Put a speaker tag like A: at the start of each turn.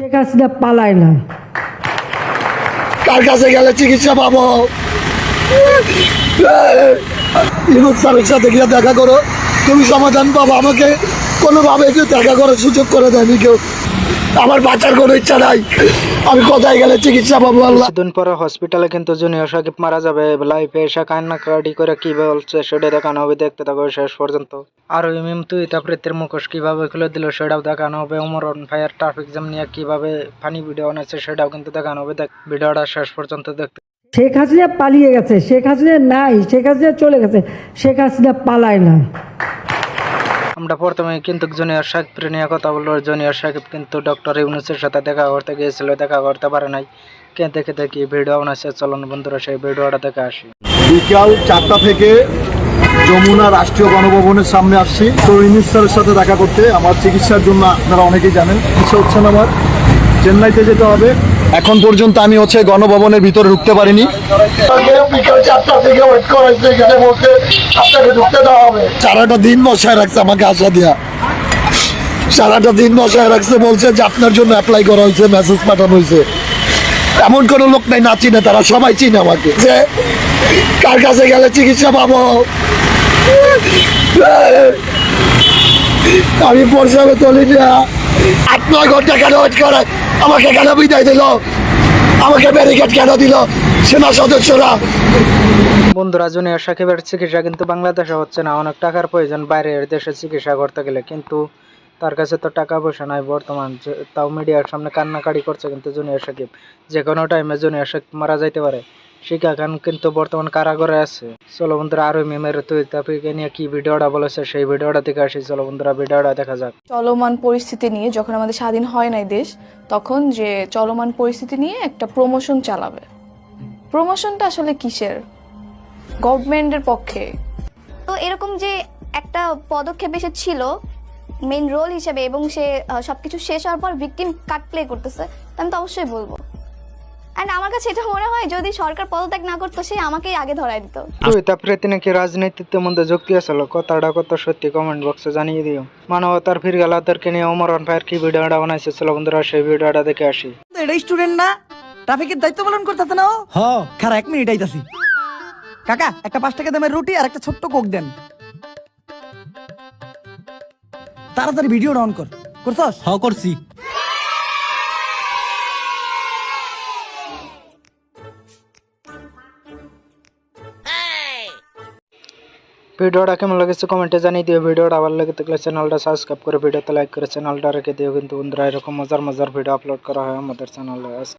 A: শেখ হাসিনা পালায় না।
B: কার কাছে গেলে চিকিৎসা পাবো? ইনুজ স্যারের সাথে গিয়ে দেখা করো। তুমি সমাধান পাবো। আমাকে কোনোভাবে কেউ দেখা করার সুযোগ করে দেয়নি কেউ। আমার বাঁচার কোনো ইচ্ছা নাই। আমি কোথায় গেলে চিকিৎসা পাবো আল্লাহ?
C: কিছুদিন পরে হসপিটালে কিন্তু জুনিয়র সাকিব মারা যাবে। লাইফে এসে কান্নাকাটি করে কি বলছে সেটা দেখানো হবে দেখতে থাকো শেষ পর্যন্ত। আর ওই মিম তুই তাপ্রীতির মুখোশ কীভাবে খুলে দিল সেটাও দেখানো হবে। উমরন ফায়ার ট্রাফিক জ্যাম নিয়ে কীভাবে ফানি ভিডিও বানাচ্ছে সেটাও কিন্তু দেখানো হবে। দেখ ভিডিওটা শেষ পর্যন্ত দেখতে
A: শেখ হাসিনা পালিয়ে গেছে শেখ হাসিনা নাই শেখ হাসিনা চলে গেছে শেখ হাসিনা পালায় না।
C: আমরা প্রথমে কিন্তু জুনিয়র সাকিব নিয়ে কথা বলল জুনিয়র সাকিব কিন্তু ডক্টর ইউনুসের সাথে দেখা করতে গিয়েছিল, দেখা করতে পারে নাই। কে দেখে দেখি ভিডিও বানাচ্ছে চলুন বন্ধুরা, সেই ভিডিওটা দেখে আসি।
B: বিকাল চারটা থেকে যমুনা রাষ্ট্রীয় গণভবনের সামনে আসছি। তো ইনিস স্যারের সাথে দেখা করতে। আমার চিকিৎসার জন্য আপনারা অনেকেই জানেন চিকিৎসা হচ্ছে না আমার। চেন্নাইতে যেতে হবে। এখন পর্যন্ত আমি হচ্ছে গণভবনের ভিতরে ঢুকতে পারিনি। সারাটা দিন বসায় রাখছে আমাকে আশা দিয়া। সারাটা দিন বসায় রাখছে, বলছে যে আপনার জন্য অ্যাপ্লাই করা হয়েছে মেসেজ পাঠানো হয়েছে। এমন কোনো লোক নাই, না চিনে, তারা সবাই চিনে আমাকে। যে কার কাছে গেলে চিকিৎসা পাবো? আমি পরিষেবা তুলি না আট, নয় ঘণ্টা কেন ওয়েট করে আমাকে কেন বিদায় দিল? আমাকে ব্যারিকেড কেন দিল? সেনা সদস্যরা।
C: বন্ধুরা, জুনিয়র সাকিবের চিকিৎসা কিন্তু বাংলাদেশে হচ্ছে না। অনেক টাকার প্রয়োজন, বাইরের দেশে চিকিৎসা করতে গেলে। কিন্তু তার কাছে তো টাকা পয়সা নাই বর্তমান। তাও মিডিয়ার সামনে কান্নাকাড়ি করছে কিন্তু জুনিয়র সাকিব। যে কোনো টাইমে জুনিয়র সাকিব মারা যাইতে পারে। শিকা খান কিন্তু বর্তমান কারাগারে আছে। চলো বন্ধুরা আরও মেমের তুই তাপিকে নিয়ে কি ভিডিওটা বলেছে সেই ভিডিওটা দেখে আসি। চলো বন্ধুরা ভিডিওটা দেখা যাক।
D: চলমান পরিস্থিতি নিয়ে যখন আমাদের স্বাধীন হয় নাই দেশ তখন যে চলমান পরিস্থিতি নিয়ে একটা প্রমোশন চালাবে। প্রমোশনটা আসলে কিসের? গভর্নমেন্টের পক্ষে।
E: তো এরকম যে একটা পদক্ষেপ এসে ছিল মেন রোল হিসেবে এবং সে সবকিছু শেষ হওয়ার পর ভিকটিম কাট প্লে করতেছে আমি তো অবশ্যই বলব। অ্যান্ড আমার কাছে এটা মনে হয় যদি সরকার পদত্যাগ না করতো সে আমাকেই আগে ধরায় দিত।
C: তুই তারপরে তিনি কি রাজনীতিতে মধ্যে যুক্তি আসল কথাটা কত সত্যি কমেন্ট বক্সে জানিয়ে দিও। মানবতার ফির গেলাদেরকে নিয়ে অমরন ফায়ার কি ভিডিওটা বানাইছে চলো বন্ধুরা সেই ভিডিওটা দেখে আসি।
F: এটা স্টুডেন্ট না? ট্রাফিকের দায়িত্ব পালন করতেছে না ও? হ খারা এক মিনিট আইতাছি। কাকা একটা পাঁচ টাকা দামের রুটি আর একটা ছোট্ট কোক দেন। তাড়াতাড়ি ভিডিও অন কর। করছস? হ করছি।
C: ভিডিওটা কেমন লেগেছে কমেন্টে জানিয়ে দিও ভিডিওটা ভালো লেগে থাকলে চ্যানেলটা সাবস্ক্রাইব করে ভিডিওতে লাইক করে চ্যানেলটা রেখে দিও কিন্তু বন্ধুরা এরকম মজার মজার ভিডিও আপলোড করা হয় আমাদের চ্যানেলে